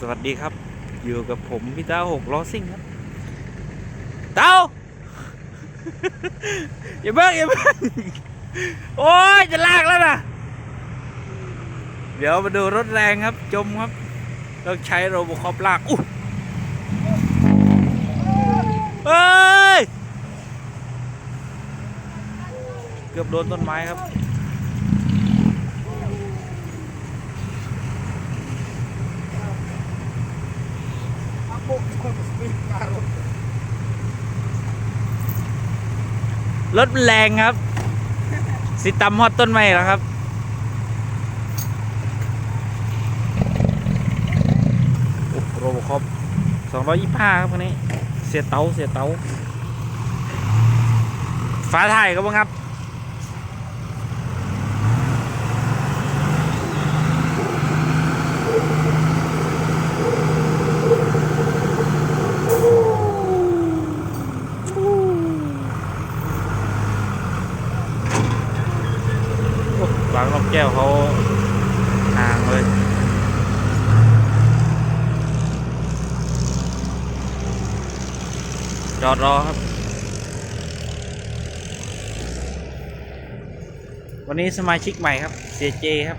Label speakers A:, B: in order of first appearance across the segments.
A: สวัสดีครับ อยู่กับผมพี่เต้าหกล้อซิ่งครับ เต้า อย่าเพิ่งอย่าเพิ่งโอ้ยจะลากแล้วนะเดี๋ยวมาดูรถแรงครับ จมครับต้องใช้โรบคอปลากอุ้ยเฮ้ย เกือบโดนต้นไม้ครับ รถแรงครับ สิตำฮอดต้นไม้แล้วครับโอ้โรบคอปสองร้อยยี่ห้าครับคันนี้ เสียเตาเสียเตาฟ้าไทยครับครับ โอ้บางนกแก้วเขาห่างเลย จอดรอครับ วันนี้สมาชิกใหม่ครับเสียเจครับ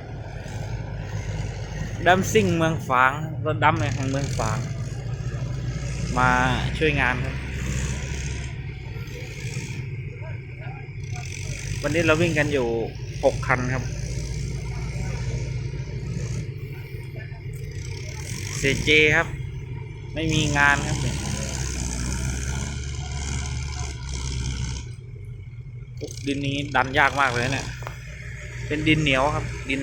A: ดัมซิ่งเมืองฝางรถดำแห่งเมืองฝาง มาช่วยงานครับ วันนี้เราวิ่งกันอยู่หกคันครับเสียเจครับ ไม่มีงานครับเนี่ยโอ้ ดินนี้ดันยากมากเลยเนี่ย เป็นดินเหนียวครับ ดิน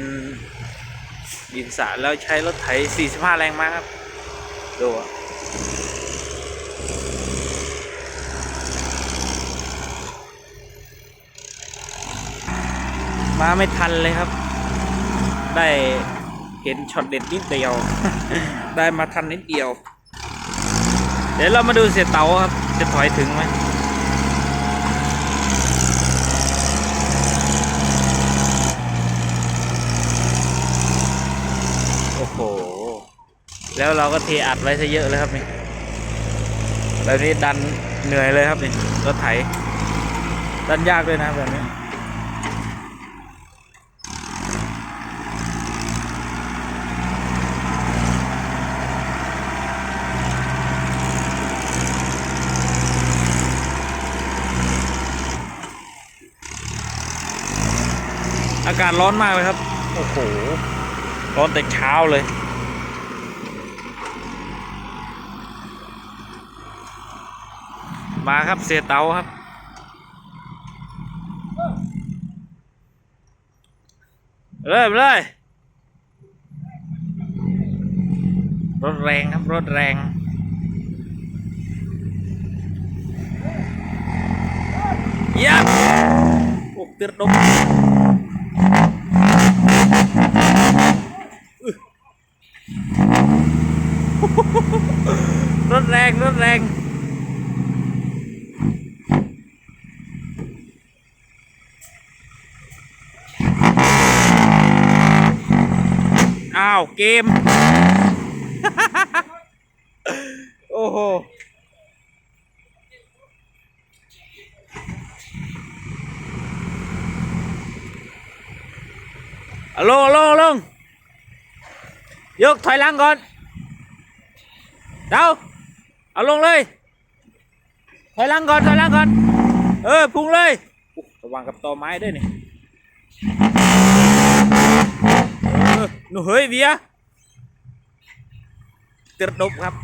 A: ดินสระแล้วใช้รถไถ 45 แรงม้าครับ ดูมาไม่ทันเลยครับ ได้เห็นช็อตเด็ดนิดเดียว ได้มาทันนิดเดียว เดี๋ยวเรามาดูเสียเต๋าครับ จะถอยถึงไหม โอ้โห แล้วเราก็เทอัดไว้ซะเยอะเลยครับนี่แบบนี้ดันเหนื่อยเลยครับนี่รถไถดันยากด้วยนะแบบนี้อากาศร้อนมากเลยครับ โอ้โห ร้อนแต่เช้าเลย มาครับเสียเตาครับ เริ่มเลย รถแรงครับ รถแรงยับอ้เตือนดม รถแรงรถแรง อ้าวเกม โอ้โหเอาลงเอาลงเอาลงยกถอยหลังก่อนเดาเอาลงเลย ถอยหลังก่อน ถอยหลังก่อน เออพุ่งเลยอุ๊ยระวังกับตอไม้ด้วยนี่เออ หนูเฮ้ยเบียร์กระดบครับ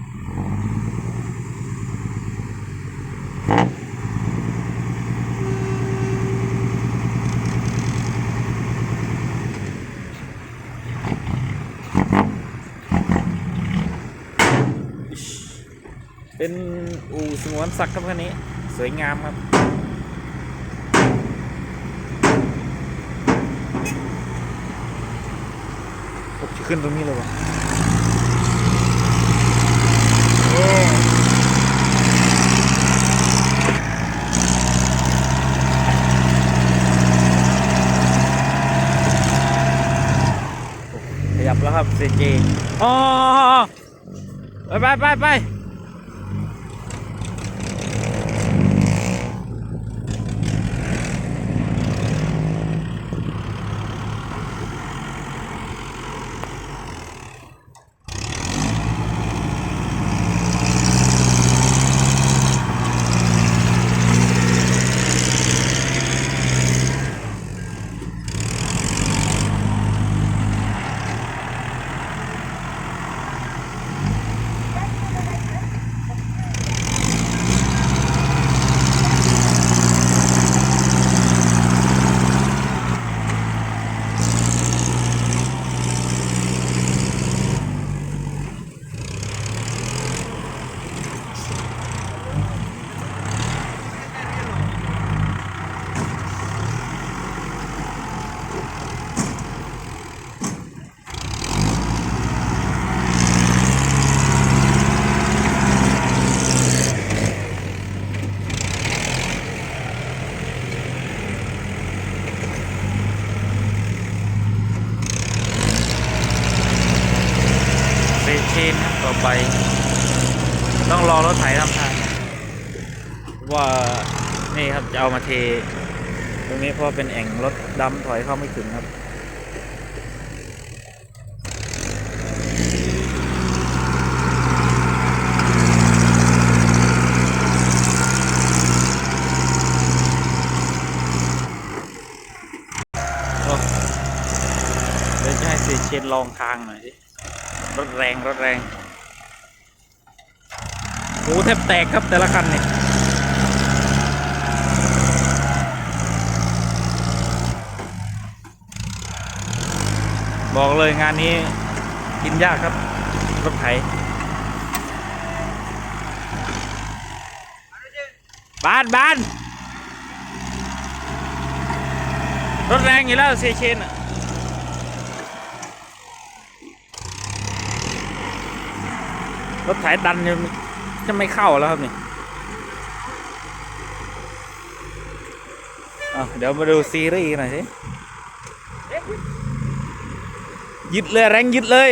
A: เป็นอู่สงวนศักครับคันนี้ สวยงามครับ ผมจะ ขึ้นตรงนี้เลยวะขยับแล้วครับเซเจอ๋อไปไปไปไปเซเชนครับ ต้องรอรถไถทำทางว่านี่ครับจะเอามาเท ตรงนี้เพราะเป็นแอ่งรถดำถอยเข้าไม่ถึงครับโอ้เดี๋ยวจะให้เซเชนลองทางหน่อยดิรถแรงรถแรง อ้แทบแตกครับแต่ละคันเนี่ยบอกเลยงานนี้กินยากครับ รถไถบานบานรถแรงอยู่แล้วเซเชนอะรถไถดันยัง จะไม่เข้าแล้วครับนี่อะเดี๋ยวมาดูซีรีส์หน่อยสิยึดเลยแรงยึดเลย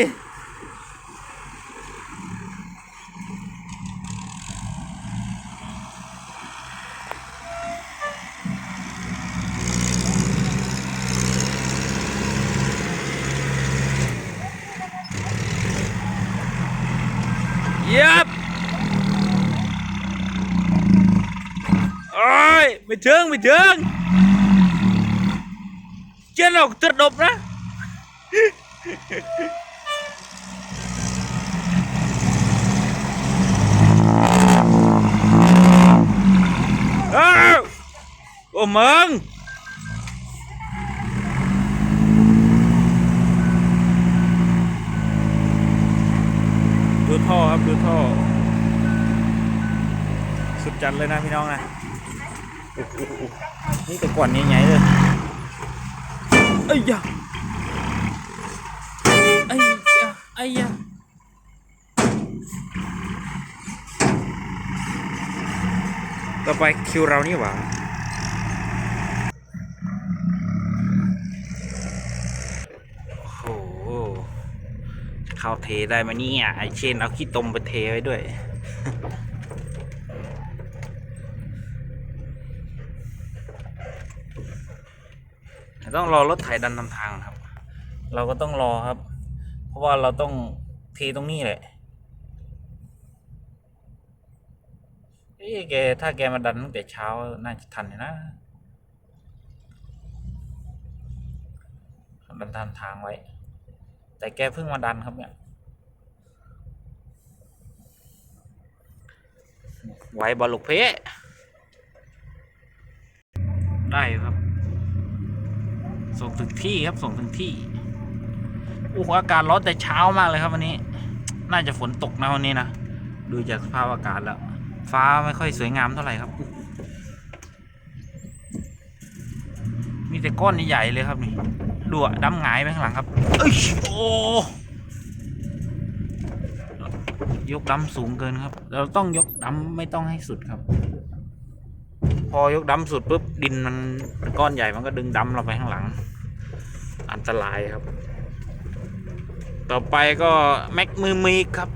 A: เย็บโอ้ยไม่เชิงไม่เชิงเจ้าหนกตรดบนะเอ้าโอ้มึงดูท่อครับดูท่อ สุดจัดเลยนะพี่น้องนะ นี่แต่ก่อนใหญ่ๆเลยไอ้ยยะไอ้ยยะไอ้ยยะต่อไปคิวเรานี่หว่าโอ้โหเข้าเทได้ไหมเนี่ยไอเชนเอาขี้ตมไปเทไว้ด้วย ต้องรอรถไถดันทำทางครับ เราก็ต้องรอครับ เพราะว่าเราต้องเทตรงนี้แหละเอ้แกถ้าแกมาดันตั้งแต่เช้าน่าจะทันอยู่นะดันทำทางไว้ แต่แกเพิ่งมาดันครับเนี่ยไหวบอลลูกเพะได้ครับ ส่งถึงที่ครับส่งถึงที่โอ้โหอากาศร้อนแต่เช้ามากเลยครับวันนี้ น่าจะฝนตกนะวันนี้นะดูจากสภาพอากาศแล้ว ฟ้าไม่ค่อยสวยงามเท่าไหร่ครับ มีแต่ก้อนใหญ่ๆเลยครับนี่ดูอะดำหงายไปข้างหลังครับเอ้ยโอ้ยกดำสูงเกินครับ เราต้องยกดำไม่ต้องให้สุดครับ พอยกดำสุดปุ๊บดินมันก้อนใหญ่มันก็ดึงดำเราไปข้างหลัง อันตรายครับ ต่อไปก็แม็กมือมีครับ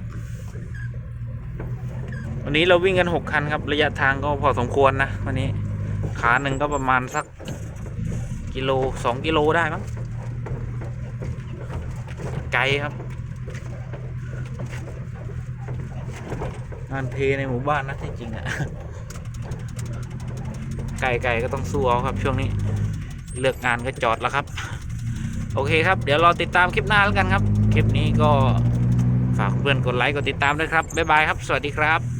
A: วันนี้เราวิ่งกันหกคันครับ ระยะทางก็พอสมควรนะวันนี้ขาหนึ่งก็ประมาณสักกิโลสองกิโลได้มั้งไกลครับงานเทในหมู่บ้านนะที่จริงอะ ไกลไก่ก็ต้องสู้เอาครับช่วงนี้ เลือกงานก็จอดแล้วครับ โอเคครับ เดี๋ยวรอติดตามคลิปหน้าแล้วกันครับ คลิปนี้ก็ฝากเพื่อนกดไลค์กดติดตามด้วยครับบ๊ายบายครับ สวัสดีครับ